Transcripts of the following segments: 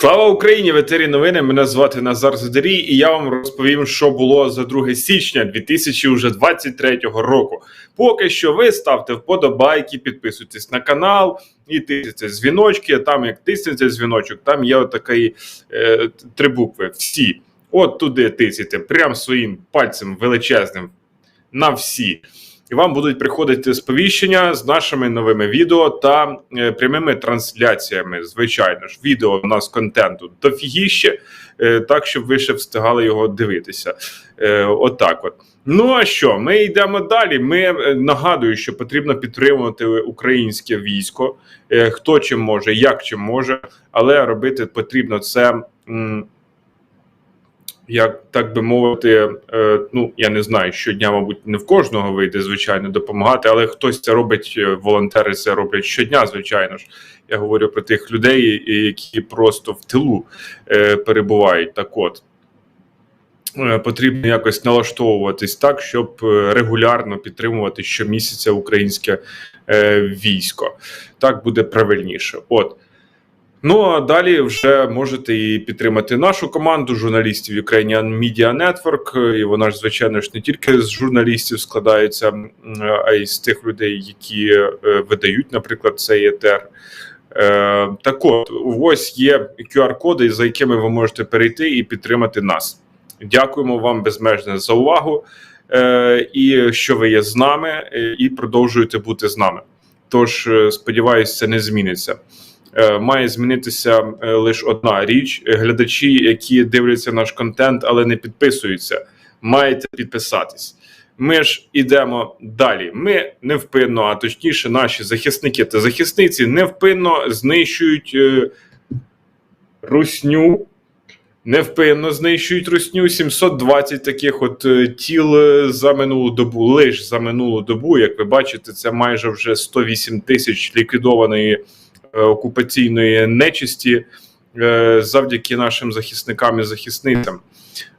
Слава Україні! В етері новини. Мене звати Назар Задарій, і я вам розповім, що було за 2 січня 2023 року. Поки що ви ставте вподобайки, підписуйтесь на канал і тиснете дзвіночки. Там як тиснете дзвіночок, там є отакий е, три букви. Всі. От туди тисяйте, прям своїм пальцем величезним на всі. І вам будуть приходити сповіщення з нашими новими відео та е, прямими трансляціями. Звичайно ж, відео у нас контенту дофігіще, е, так щоб ви ще встигали його дивитися. Е, отак, от. Ну а що? Ми йдемо далі. Ми е, нагадую, що потрібно підтримувати українське військо. Е, хто чим може, як чим може, але робити потрібно це. Як так би мовити, е, ну я не знаю, щодня, мабуть, не в кожного вийде, звичайно, допомагати, але хтось це робить, е, волонтери це роблять щодня, звичайно ж. Я говорю про тих людей, які просто в тилу е, перебувають. Так от потрібно якось налаштовуватись так, щоб регулярно підтримувати щомісяця українське військо. Так буде правильніше. От. Ну а далі вже можете і підтримати нашу команду журналістів Ukrainian Media Network. І вона ж, звичайно ж, не тільки з журналістів складається, а й з тих людей, які е, видають, наприклад, цей етер. Е, так от, ось є QR-коди, за якими ви можете перейти і підтримати нас. Дякуємо вам безмежно за увагу е, і що ви є з нами, і продовжуєте бути з нами. Тож, сподіваюся, це не зміниться. Е, Має змінитися е, лише одна річ: глядачі, які дивляться наш контент, але не підписуються, маєте підписатись. Ми ж ідемо далі. Ми невпинно, а точніше, наші захисники та захисниці невпинно знищують е, русню. Невпинно знищують русню 720 таких от тіл за минулу добу. Лише за минулу добу, як ви бачите, це майже вже 108 тисяч ліквідованої окупаційної нечисті е, завдяки нашим захисникам і захисницям.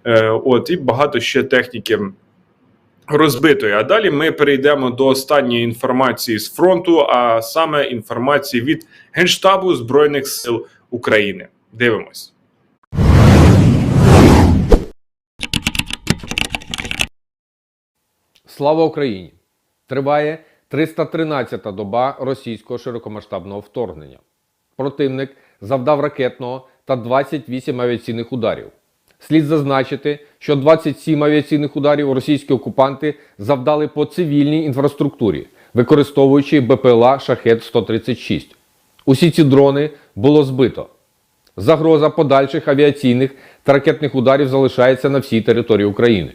Е, От і багато ще техніки розбитої. А далі ми перейдемо до останньої інформації з фронту, а саме інформації від Генштабу Збройних сил України. Дивимось. Слава Україні! Триває 313-та доба російського широкомасштабного вторгнення. Противник завдав ракетного та 28 авіаційних ударів. Слід зазначити, що 27 авіаційних ударів російські окупанти завдали по цивільній інфраструктурі, використовуючи БПЛА Шахет 136. Усі ці дрони було збито. Загроза подальших авіаційних та ракетних ударів залишається на всій території України.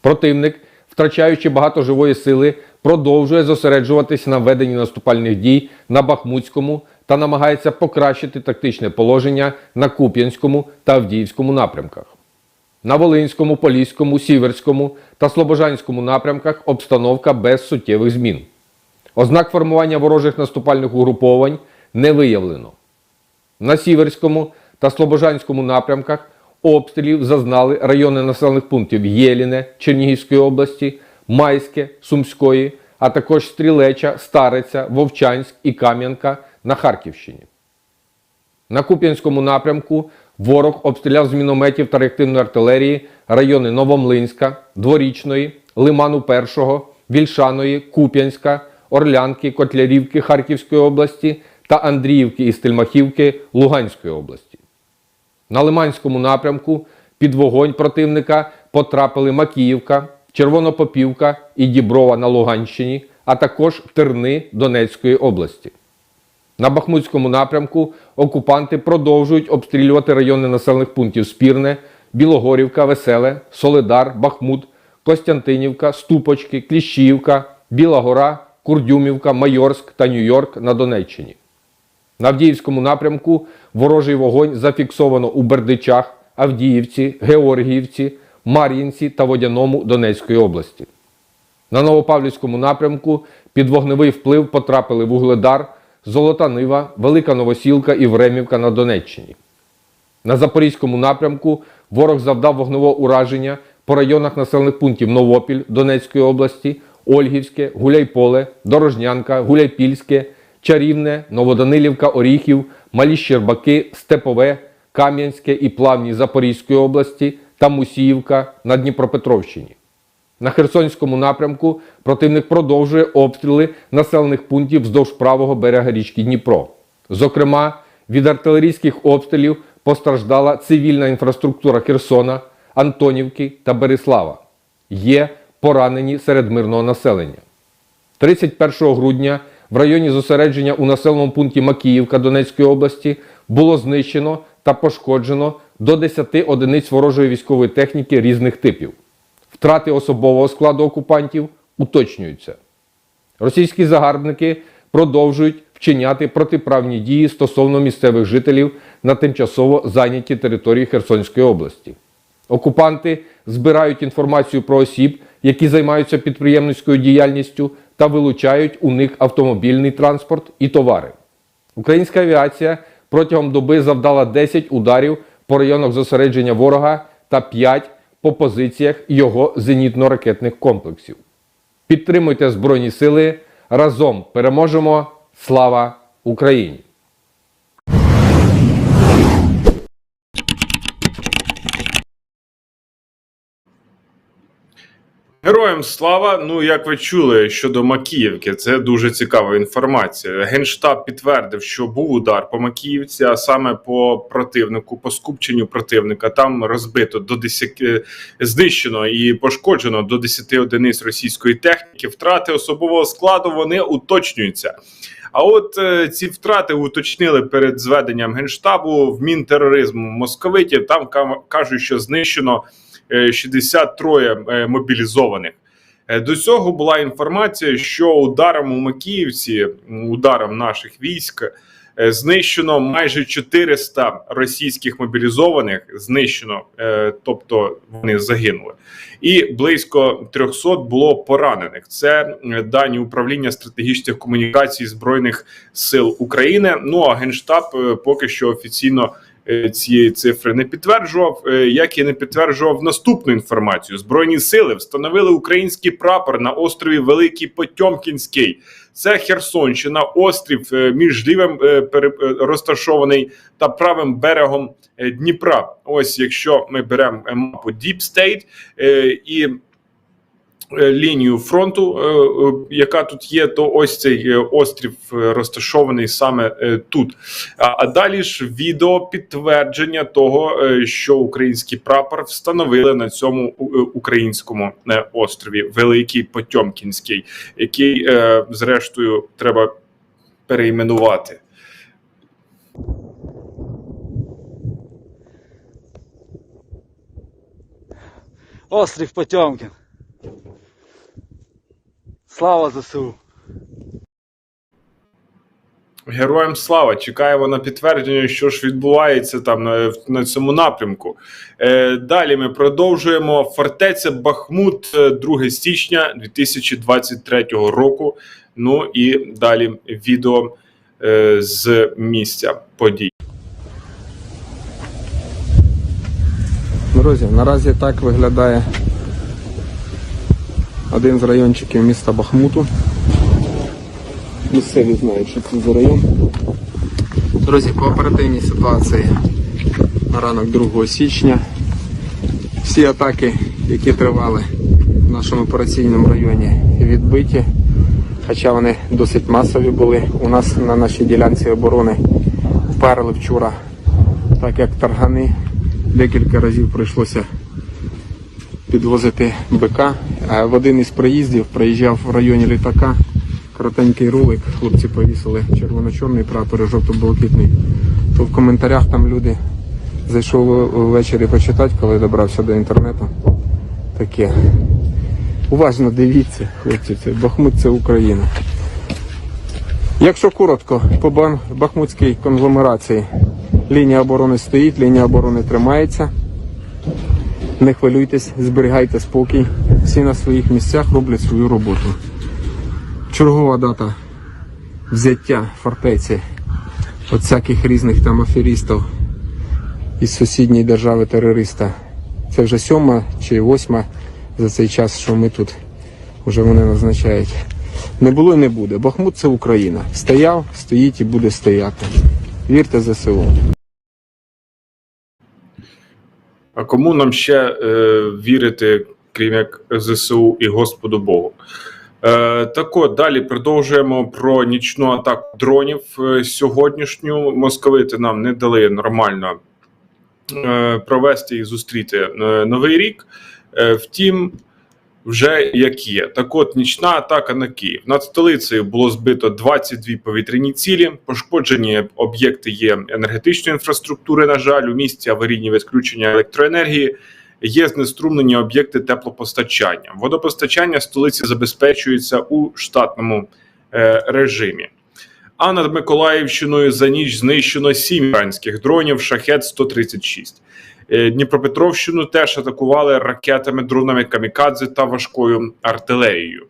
Противник, втрачаючи багато живої сили, продовжує зосереджуватись на веденні наступальних дій на Бахмутському та намагається покращити тактичне положення на Куп'янському та Авдіївському напрямках. На Волинському, Поліському, Сіверському та Слобожанському напрямках обстановка без суттєвих змін. Ознак формування ворожих наступальних угруповань не виявлено. На Сіверському та Слобожанському напрямках обстрілів зазнали райони населених пунктів Єліне Чернігівської області, Майське Сумської, а також Стрілеча, Стариця, Вовчанськ і Кам'янка на Харківщині. На Куп'янському напрямку ворог обстріляв з мінометів та реактивної артилерії райони Новомлинська, Дворічної, Лиману Першого, Вільшаної, Куп'янська, Орлянки, Котлярівки Харківської області та Андріївки і Стельмахівки Луганської області. На Лиманському напрямку під вогонь противника потрапили Макіївка, Червонопопівка і Діброва на Луганщині, а також Терни Донецької області. На Бахмутському напрямку окупанти продовжують обстрілювати райони населених пунктів Спірне, Білогорівка, Веселе, Солидар, Бахмут, Костянтинівка, Ступочки, Кліщіївка, Біла Гора, Курдюмівка, Майорськ та Нью-Йорк на Донеччині. На Авдіївському напрямку ворожий вогонь зафіксовано у Бердичах, Авдіївці, Георгіївці, Мар'їнці та Водяному Донецької області. На Новопавлівському напрямку під вогневий вплив потрапили Вугледар, Золота Нива, Велика Новосілка і Времівка на Донеччині. На Запорізькому напрямку ворог завдав вогневого ураження по районах населених пунктів Новопіль Донецької області, Ольгівське, Гуляйполе, Дорожнянка, Гуляйпільське, Чарівне, Новоданилівка, Оріхів, Малі Щербаки, Степове, Кам'янське і Плавні Запорізької області та Мусіївка на Дніпропетровщині. На Херсонському напрямку противник продовжує обстріли населених пунктів вздовж правого берега річки Дніпро. Зокрема, від артилерійських обстрілів постраждала цивільна інфраструктура Херсона, Антонівки та Береслава. Є поранені серед мирного населення. 31 грудня в районі зосередження у населеному пункті Макіївка Донецької області було знищено та пошкоджено до 10 одиниць ворожої військової техніки різних типів. Втрати особового складу окупантів уточнюються. Російські загарбники продовжують вчиняти протиправні дії стосовно місцевих жителів на тимчасово зайнятій території Херсонської області. Окупанти збирають інформацію про осіб, які займаються підприємницькою діяльністю та вилучають у них автомобільний транспорт і товари. Українська авіація протягом доби завдала 10 ударів по районах зосередження ворога та 5 по позиціях його зенітно-ракетних комплексів. Підтримуйте Збройні Сили. Разом переможемо. Слава Україні! Героям слава. Ну, як ви чули щодо Макіївки, це дуже цікава інформація. Генштаб підтвердив, що був удар по Макіївці, а саме по противнику, по скупченню противника. Там розбито до 10, е, знищено і пошкоджено до 10 одиниць російської техніки. Втрати особового складу вони уточнюються. А от е, ці втрати уточнили перед зведенням генштабу в мінтероризму московитів. Там кажуть, що знищено 63 е, мобілізованих. Е, До цього була інформація, що ударом у Макіївці, ударом наших військ, е, знищено майже 400 російських мобілізованих. Знищено, е, тобто вони загинули, і близько 300 було поранених. Це е, дані управління стратегічних комунікацій збройних сил України. Ну а генштаб е, поки що офіційно е, цієї цифри не підтверджував, е, як і не підтверджував наступну інформацію. Збройні сили встановили український прапор на острові Великий Потьомкінський. Це Херсонщина, острів е, між лівим е, е, розташований та правим берегом е, Дніпра. Ось якщо ми беремо е, мапу Deep State е, і е, лінію фронту, е, е, яка тут є, то ось цей е, острів е, розташований саме е, тут. А, далі ж відео підтвердження того, е, що український прапор встановили на цьому е, українському е, острові Великий Потьомкінський, який, е, зрештою, треба перейменувати. Острів Потьомкін. Слава ЗСУ! Героям слава чекаємо на підтвердження, що ж відбувається там на, на цьому напрямку. Е, далі ми продовжуємо. Фортеця Бахмут, е, 2 січня 2023 року. Ну і далі відео е, з місця подій. Друзі, наразі так виглядає один з райончиків міста Бахмуту. Місцеві знають, що це за район. Друзі, по оперативній ситуації на ранок 2 січня всі атаки, які тривали в нашому операційному районі, відбиті. Хоча вони досить масові були. У нас на нашій ділянці оборони вперли вчора, так як таргани декілька разів прийшлося підвозити БК. В один із приїздів приїжджав в районі літака коротенький ролик, хлопці повісили червоно-чорний прапор і жовто-блакитний. То в коментарях там люди зайшов ввечері почитати, коли добрався до інтернету. Таке. Уважно дивіться, хлопці, це Бахмут це Україна. Якщо коротко, по Бахмутській конгломерації лінія оборони стоїть, лінія оборони тримається. Не хвилюйтесь, зберігайте спокій. Всі на своїх місцях роблять свою роботу. Чергова дата взяття фортеці от всяких різних там аферістів із сусідньої держави терориста. Це вже сьома чи восьма за цей час, що ми тут вже вони назначають. Не було і не буде. Бахмут це Україна. Стояв, стоїть і буде стояти. Вірте ЗСУ. А кому нам ще е, вірити, крім як ЗСУ і Господу Богу? Е, так от далі продовжуємо про нічну атаку дронів. Е, сьогоднішню московити нам не дали нормально е, провести і зустріти е, новий рік. Е, втім, вже як є. Так от, нічна атака на Київ. Над столицею було збито 22 повітряні цілі. Пошкоджені об'єкти є енергетичної інфраструктури. На жаль, у місті аварійні відключення електроенергії. Є знеструмлені об'єкти теплопостачання. Водопостачання столиці забезпечується у штатному е, режимі. А над Миколаївщиною за ніч знищено сім іранських дронів шахет 136 Е, Дніпропетровщину теж атакували ракетами, дронами камікадзе та важкою артилерією.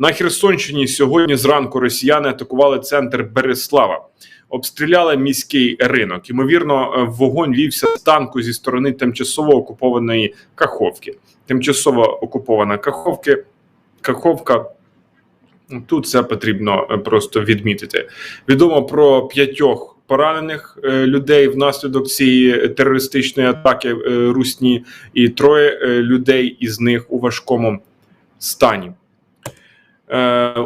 На Херсонщині сьогодні зранку росіяни атакували центр Береслава, обстріляли міський ринок. Ймовірно, е, вогонь вівся з танку зі сторони тимчасово окупованої Каховки. Тимчасово окупована Каховки. Каховка. Тут це потрібно е, просто відмітити. Відомо про п'ятьох поранених е, людей внаслідок цієї терористичної атаки е, русні, і троє е, людей із них у важкому стані.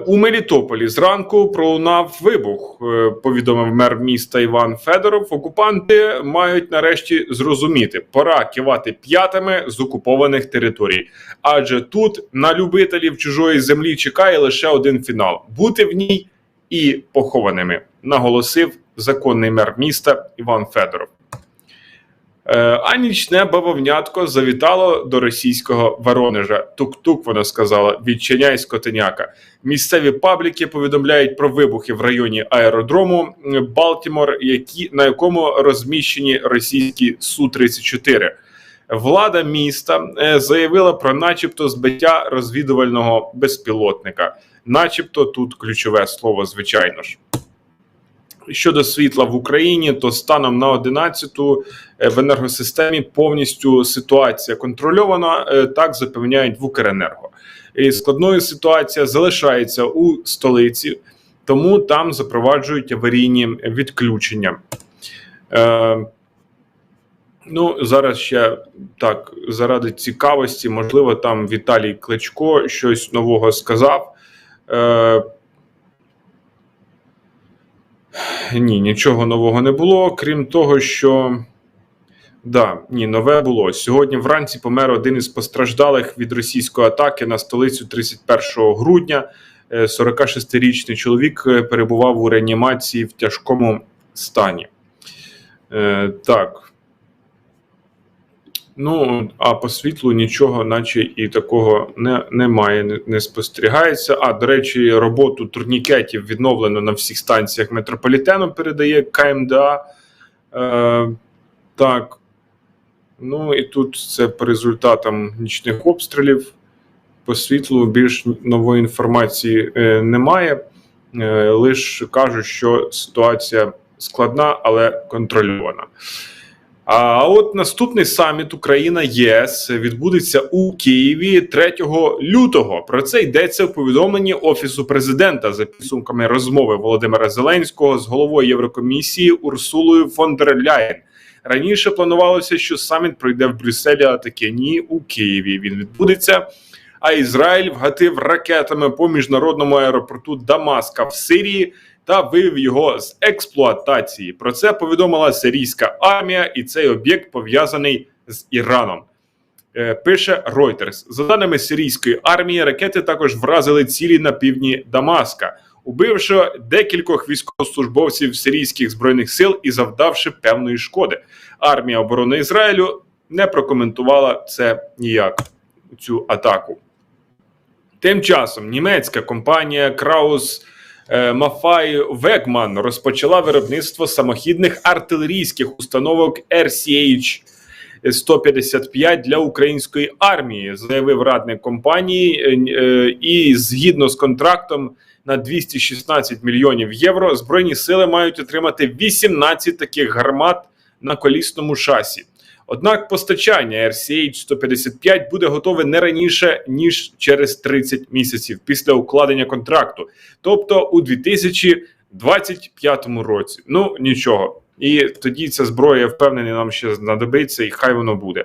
У Мелітополі зранку пролунав вибух. Повідомив мер міста Іван Федоров. Окупанти мають нарешті зрозуміти, пора кивати п'ятами з окупованих територій. Адже тут на любителів чужої землі чекає лише один фінал: бути в ній і похованими, наголосив законний мер міста Іван Федоров. Е, А нічне бавовнятко завітало до російського Воронежа. Тук-тук, вона сказала, відчиняй скотиняка. Місцеві пабліки повідомляють про вибухи в районі аеродрому е, Балтімор, які, на якому розміщені російські Су-34. Влада міста е, заявила про начебто збиття розвідувального безпілотника. Начебто тут ключове слово, звичайно ж. Щодо світла в Україні, то станом на 11-ту е, в енергосистемі повністю ситуація контрольована, е, так запевняють в Укренерго. І складною ситуація залишається у столиці, тому там запроваджують аварійні відключення. Е, Ну, зараз ще так, заради цікавості, можливо, там Віталій Кличко щось нового сказав. Е, ні, нічого нового не було, крім того, що. Да, ні, нове було. Сьогодні вранці помер один із постраждалих від російської атаки на столицю 31 грудня. Е, 46-річний чоловік е, перебував у реанімації в тяжкому стані. Е, так. Ну, а по світлу нічого, наче і такого не, немає, не, не спостерігається. А, до речі, роботу турнікетів відновлено на всіх станціях метрополітену, передає КМДА. Е, так. Ну і тут це по результатам нічних обстрілів. По світлу більш нової інформації е, немає. Е, лише кажуть, що ситуація складна, але контрольована. А от наступний саміт Україна ЄС відбудеться у Києві 3 лютого. Про це йдеться в повідомленні офісу президента за підсумками розмови Володимира Зеленського з головою Єврокомісії Урсулою фон дер Ляєн. Раніше планувалося, що саміт пройде в Брюсселі, а таке ні у Києві. Він відбудеться. А Ізраїль вгатив ракетами по міжнародному аеропорту Дамаска в Сирії та вивів його з експлуатації. Про це повідомила сирійська армія, і цей об'єкт пов'язаний з Іраном. Е, Пише Reuters. За даними сирійської армії, ракети також вразили цілі на півдні Дамаска, убивши декількох військовослужбовців сирійських збройних сил і завдавши певної шкоди. Армія оборони Ізраїлю не прокоментувала це ніяк. Цю атаку. Тим часом німецька компанія е, Мафай Векман розпочала виробництво самохідних артилерійських установок RCH 155 для української армії, заявив радник компанії. Е, е, І згідно з контрактом на 216 мільйонів євро, збройні сили мають отримати 18 таких гармат на колісному шасі. Однак постачання RCH 155 буде готове не раніше ніж через 30 місяців після укладення контракту, тобто у 2025 році. Ну нічого, І тоді ця зброя, я впевнений, нам ще знадобиться, і хай воно буде.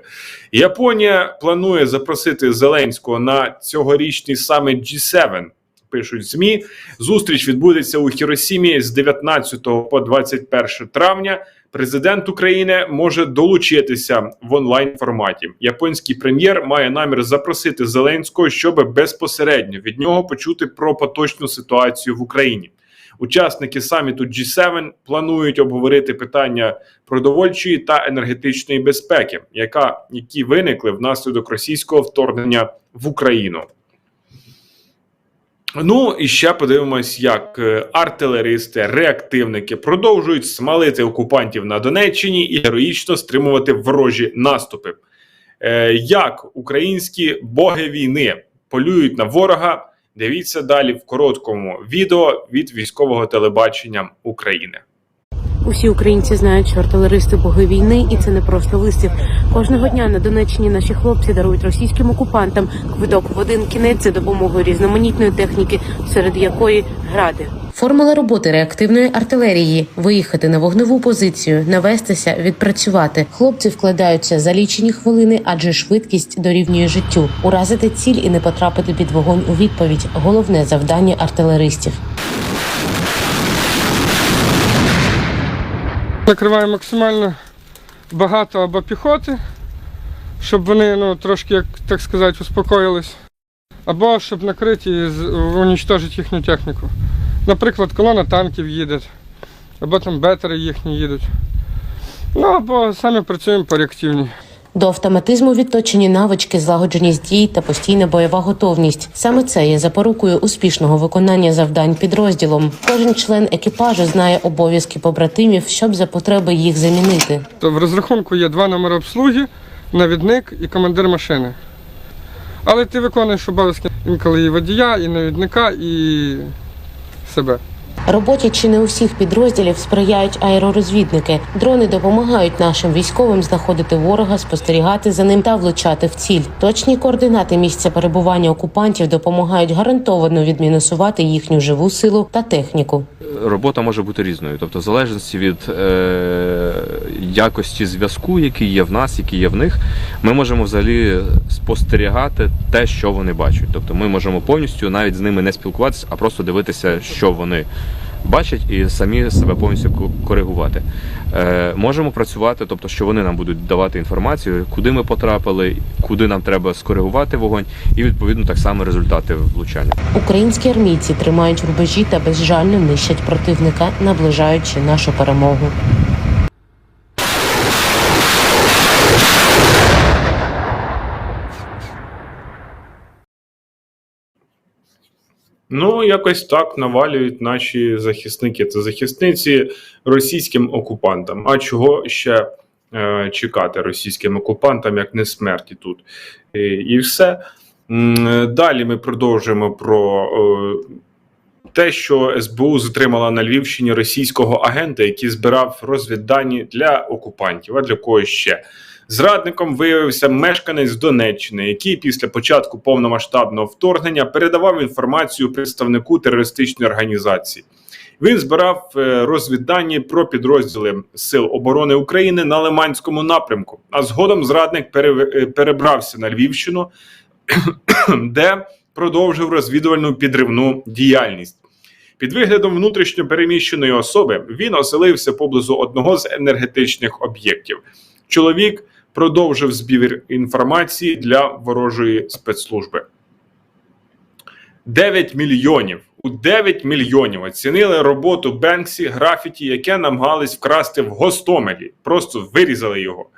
Японія планує запросити Зеленського на цьогорічний саміт G7, пишуть ЗМІ. Зустріч відбудеться у Хіросімі з 19 по 21 травня. Президент України може долучитися в онлайн форматі. Японський прем'єр має намір запросити Зеленського, щоб безпосередньо від нього почути про поточну ситуацію в Україні. Учасники саміту G7 планують обговорити питання продовольчої та енергетичної безпеки, яка які виникли внаслідок російського вторгнення в Україну. Ну і ще подивимось, як е, артилеристи, реактивники продовжують смалити окупантів на Донеччині і героїчно стримувати ворожі наступи. Е, як українські боги війни полюють на ворога? Дивіться далі в короткому відео від військового телебачення України. Усі українці знають, що артилеристи боги війни, і це не просто вислів. Кожного дня на Донеччині наші хлопці дарують російським окупантам квиток в один кінець за допомогою різноманітної техніки, серед якої гради. Формула роботи реактивної артилерії виїхати на вогневу позицію, навестися, відпрацювати. Хлопці вкладаються за лічені хвилини, адже швидкість дорівнює життю. Уразити ціль і не потрапити під вогонь у відповідь головне завдання артилеристів. Накриваємо максимально багато або піхоти, щоб вони ну, трошки, як так сказати, успокоїлись. Або щоб накрити і унічтожити їхню техніку. Наприклад, колона танків їде, або там бетери їхні їдуть. Ну або самі працюємо по реактивній. До автоматизму відточені навички, злагодженість дій та постійна бойова готовність. Саме це є запорукою успішного виконання завдань підрозділом. Кожен член екіпажу знає обов'язки побратимів, щоб за потреби їх замінити. То в розрахунку є два номери обслуги, навідник і командир машини. Але ти виконуєш обов'язки інколи і водія, і навідника, і себе. Роботі чи не усіх підрозділів сприяють аеророзвідники. Дрони допомагають нашим військовим знаходити ворога, спостерігати за ним та влучати в ціль. Точні координати місця перебування окупантів допомагають гарантовано відмінусувати їхню живу силу та техніку. робота може бути різною, тобто в залежності від е, якості зв'язку, який є в нас, який є в них, ми можемо взагалі спостерігати те, що вони бачать. Тобто ми можемо повністю навіть з ними не спілкуватися, а просто дивитися, що вони бачать, і самі себе повністю ко- коригувати. Е, можемо працювати, тобто, що вони нам будуть давати інформацію, куди ми потрапили, куди нам треба скоригувати вогонь, і відповідно так само результати влучання. Українські армійці тримають рубежі та безжально нищать противника, наближаючи нашу перемогу. Ну, якось так навалюють наші захисники та захисниці російським окупантам. А чого ще е, чекати російським окупантам, як не смерті тут? І, і все. Далі ми продовжуємо про е, те, що СБУ затримала на Львівщині російського агента, який збирав розвіддані для окупантів. А для кого ще? Зрадником виявився мешканець Донеччини, який після початку повномасштабного вторгнення передавав інформацію представнику терористичної організації. Він збирав е, розвіддані про підрозділи Сил оборони України на Лиманському напрямку. А згодом зрадник е, перебрався на Львівщину, де продовжив розвідувальну підривну діяльність. Під виглядом внутрішньо переміщеної особи він оселився поблизу одного з енергетичних об'єктів. Чоловік продовжив збір інформації для ворожої спецслужби. 9 мільйонів. У 9 мільйонів оцінили роботу Бенксі графіті, яке намагались вкрасти в Гостомелі. Просто вирізали його.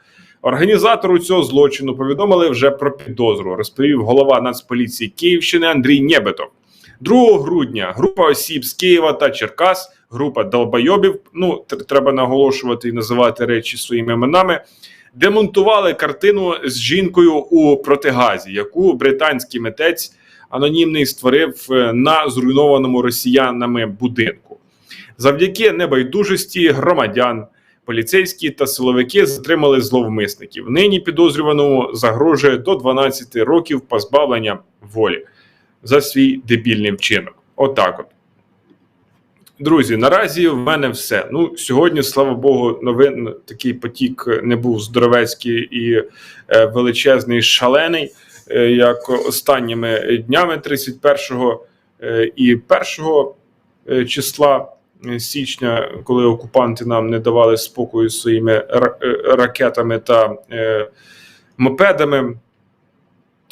Організатору цього злочину повідомили вже про підозру, розповів голова Нацполіції Київщини Андрій Нєбетов. 2 грудня група осіб з Києва та Черкас, група долбойобів, ну треба наголошувати і називати речі своїми іменами, демонтували картину з жінкою у протигазі, яку британський митець анонімний створив е, на зруйнованому росіянами будинку. Завдяки небайдужості громадян, поліцейські та силовики затримали зловмисників. Нині підозрюваному загрожує до 12 років позбавлення волі за свій дебільний вчинок. Отак от. Друзі, наразі в мене все. Ну, сьогодні, слава Богу, новин такий потік не був здоровецький і е, величезний, шалений, е, як останніми днями 31 е, і 1 е, числа січня, коли окупанти нам не давали спокою своїми ра- ракетами та мопедами.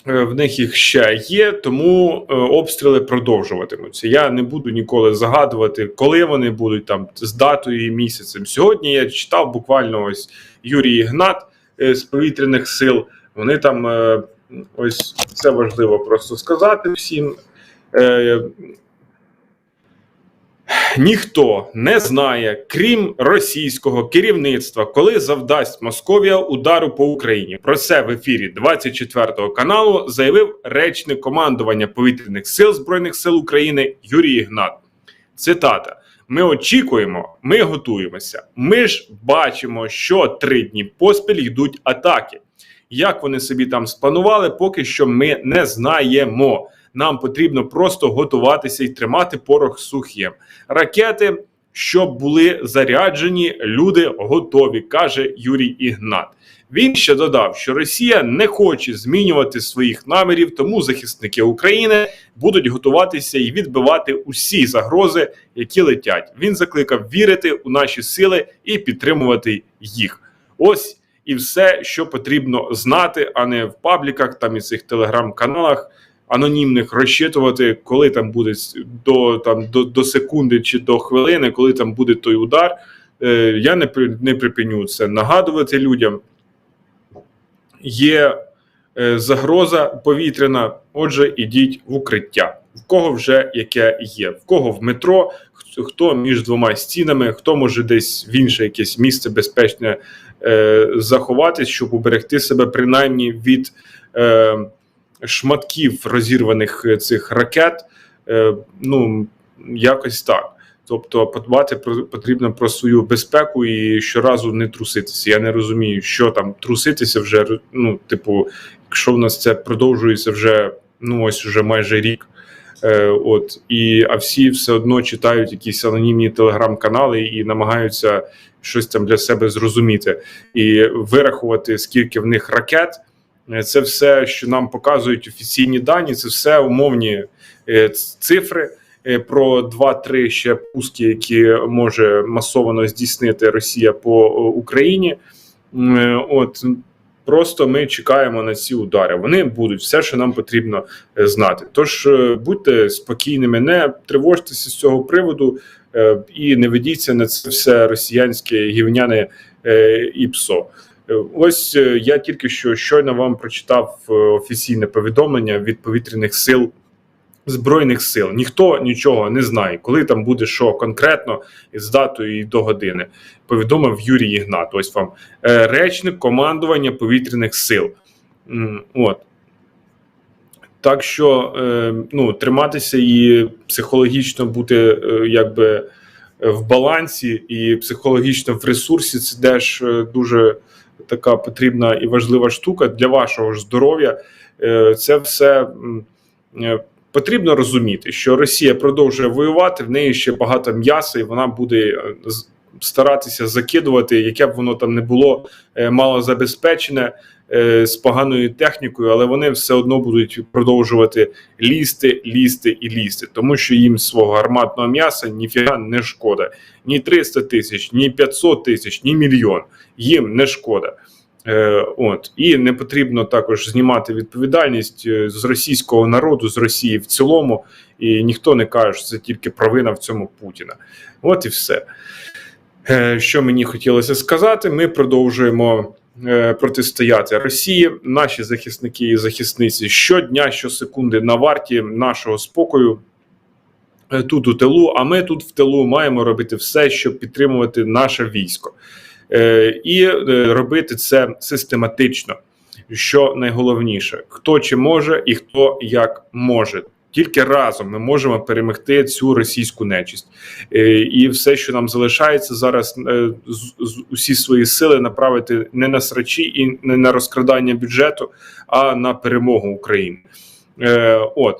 Е, В них їх ще є, тому е, обстріли продовжуватимуться. Я не буду ніколи загадувати, коли вони будуть там з датою і місяцем. Сьогодні я читав буквально ось Юрій Ігнат е, з повітряних сил. Вони там ось це важливо просто сказати всім. Ніхто не знає, крім російського керівництва, коли завдасть Московія удару по Україні. Про це в ефірі 24 каналу заявив речник командування повітряних сил збройних сил України Юрій Ігнат. Цитата: Ми очікуємо, ми готуємося. Ми ж бачимо, що три дні поспіль йдуть атаки. Як вони собі там спланували, поки що ми не знаємо. Нам потрібно просто готуватися і тримати порох сухим. Ракети, щоб були заряджені, люди готові, каже Юрій Ігнат. Він ще додав, що Росія не хоче змінювати своїх намірів, тому захисники України будуть готуватися і відбивати усі загрози, які летять. Він закликав вірити у наші сили і підтримувати їх. Ось і все, що потрібно знати, а не в пабліках, там і цих телеграм-каналах анонімних розчитувати, коли там буде до там до, до секунди чи до хвилини, коли там буде той удар. Е, я не не припиню це нагадувати людям. Є е, загроза повітряна. Отже, ідіть в укриття. В кого вже яке є, в кого в метро, хто між двома стінами, хто може десь в інше якесь місце безпечне е, заховатись, щоб уберегти себе принаймні від е, шматків розірваних е, цих ракет. Е, ну якось так. Тобто, подбати потрібно про свою безпеку і щоразу не труситися. Я не розумію, що там труситися вже. Ну, типу, якщо в нас це продовжується вже ну ось вже майже рік. Е, от і а всі все одно читають якісь анонімні телеграм-канали і намагаються щось там для себе зрозуміти і вирахувати, скільки в них ракет. Е, Це все, що нам показують офіційні дані, це все умовні е, цифри е, про 2-3 ще пуски, які може масово здійснити Росія по Україні. От просто ми чекаємо на ці удари. Вони будуть все, що нам потрібно знати. Тож будьте спокійними, не тривожтеся з цього приводу і не ведіться на це все росіянське гівняне і псо. Е, Ось е, я тільки що щойно вам прочитав е, офіційне повідомлення від повітряних сил. Збройних сил ніхто нічого не знає, коли там буде що конкретно з датою і до години. Повідомив Юрій Ігнат. Ось вам речник командування повітряних сил. От так що ну, триматися і психологічно бути якби в балансі і психологічно в ресурсі це теж дуже така потрібна і важлива штука для вашого ж здоров'я. Е, Це все е, потрібно розуміти, що Росія продовжує воювати, в неї ще багато м'яса, і вона буде е, старатися закидувати, яке б воно там не було е, мало забезпечене е, з поганою технікою, але вони все одно будуть продовжувати лізти, лізти і лізти, тому що їм свого гарматного м'яса ніфіга не шкода. Ні 300 тисяч, ні 500 тисяч, ні мільйон. Їм не шкода. Е, от і не потрібно також знімати відповідальність з російського народу, з Росії в цілому, і ніхто не каже, що це тільки провина в цьому Путіна. От і все. Е, Що мені хотілося сказати, ми продовжуємо е, протистояти Росії. Наші захисники і захисниці щодня, щосекунди на варті нашого спокою. е, Тут у тилу, а ми тут в тилу маємо робити все, щоб підтримувати наше військо, і робити це систематично. Що найголовніше, хто чи може, і хто як може. Тільки разом ми можемо перемогти цю російську нечисть, Е, і все, що нам залишається зараз, е, усі свої сили направити не на срачі і не на розкрадання бюджету, а на перемогу України. Е, От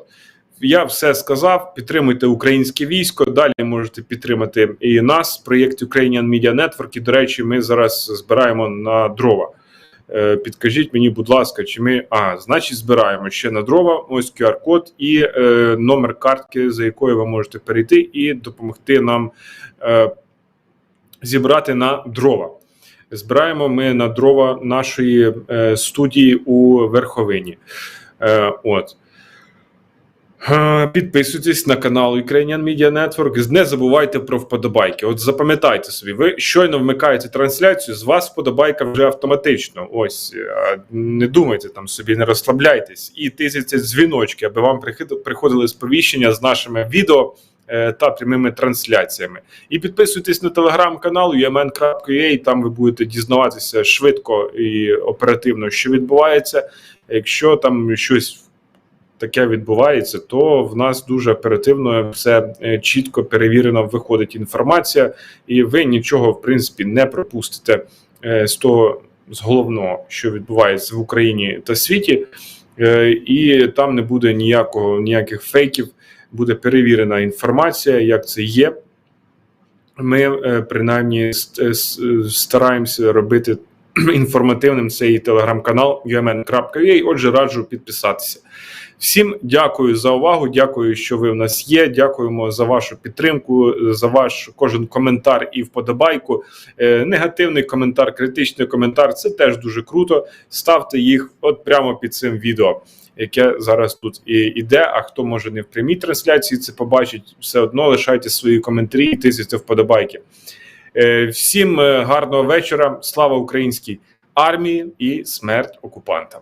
я все сказав. Підтримуйте українське військо. Далі можете підтримати і нас, проєкт Ukrainian Media Network. І, до речі, ми зараз збираємо на дрова. Е, Підкажіть мені, будь ласка, чи ми. А, значить, збираємо ще на дрова. Ось QR-код і е, номер картки, за якою ви можете перейти і допомогти нам е, зібрати на дрова. Збираємо ми на дрова нашої е, студії у Верховині. Е, от. Підписуйтесь на канал Ukrainian Media Network. Не забувайте про вподобайки. От запам'ятайте собі, ви щойно вмикаєте трансляцію, з вас вподобайка вже автоматично. Ось е, не думайте там собі, не розслабляйтесь і тисяйте дзвіночки, аби вам приходили сповіщення з нашими відео е, та прямими трансляціями. І підписуйтесь на телеграм-канал umn.ua, Там ви будете дізнаватися швидко і оперативно, що відбувається. Якщо там щось таке відбувається, то в нас дуже оперативно все е, чітко перевірено виходить інформація, і ви нічого в принципі не пропустите е, з того з головного, що відбувається в Україні та світі, Е, і там не буде ніякого ніяких фейків, буде перевірена інформація, як це є. Ми принаймні стараємося робити інформативним цей телеграм-канал umn.ua, Отже, раджу підписатися. Всім дякую за увагу. Дякую, що ви в нас є. Дякуємо за вашу підтримку, за ваш кожен коментар і вподобайку. Е, негативний коментар, критичний коментар це теж дуже круто. Ставте їх от прямо під цим відео, яке зараз тут і іде. А хто може не в прямій трансляції це побачить, все одно лишайте свої коментарі і тисяйте вподобайки. Е, всім е, гарного вечора. Слава українській армії і смерть окупантам.